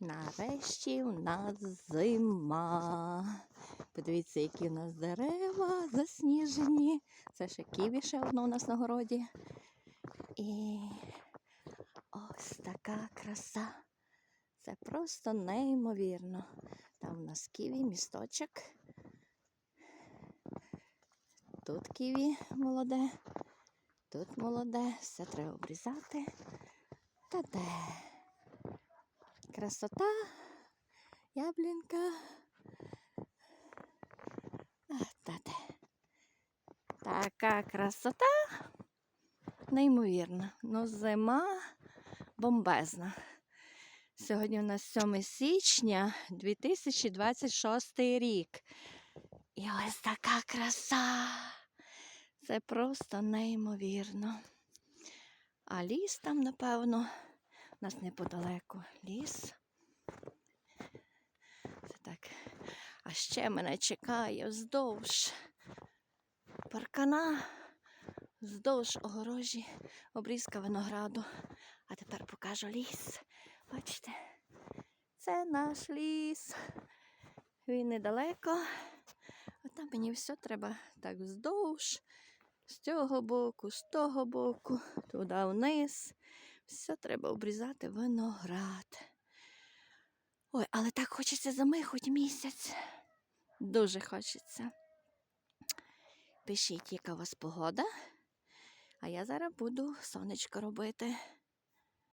Нарешті у нас зима. Подивіться, які у нас дерева засніжені. Це ще ківі ще одно у нас на городі. І ось така краса. Це просто неймовірно. Там у нас ківі, місточок. Тут ківі молоде, тут молоде, все треба обрізати. Та де? Красота, яблінка. Така красота. Неймовірна. Ну, зима бомбезна. Сьогодні у нас 7 січня 2026 рік. І ось така краса. Це просто неймовірно. А ліс там, напевно, у нас неподалеку ліс. Це так. А ще мене чекає вздовж паркана, вздовж огорожі, обрізка винограду. А тепер покажу ліс. Бачите, це наш ліс. Він недалеко. А там мені все треба так вздовж, з цього боку, з того боку, туди вниз. Все треба обрізати виноград. Ой, але так хочеться зими хоч місяць. Дуже хочеться. Пишіть, яка у вас погода. А я зараз буду сонечко робити.